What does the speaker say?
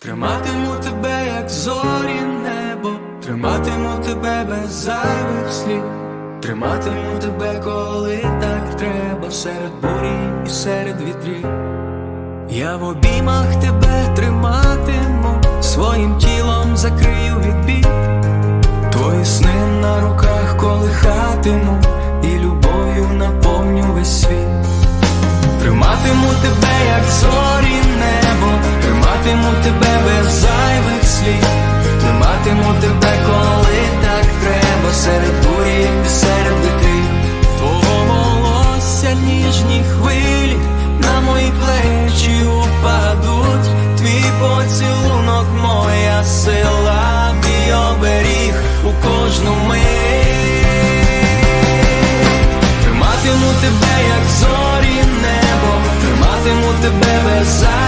Триматиму тебе, як зорі небо, триматиму тебе без зайвих слів, триматиму тебе, коли так треба, серед бурі і серед вітрів. Я в обіймах тебе триматиму, своїм тілом закрию від бід. Твої сни на руках колихатиму, і любов'ю наповню весь світ. Триматиму тебе, як зорі тебе без зайвих слів, триматиму тебе, коли так треба, серед бурі серед вітрів. Твого волосся ніжні хвилі на мої плечі упадуть. Твій поцілунок, моя сила, мій оберіг у кожну мить. Триматиму тебе, як зорі небо, триматиму тебе без зайвих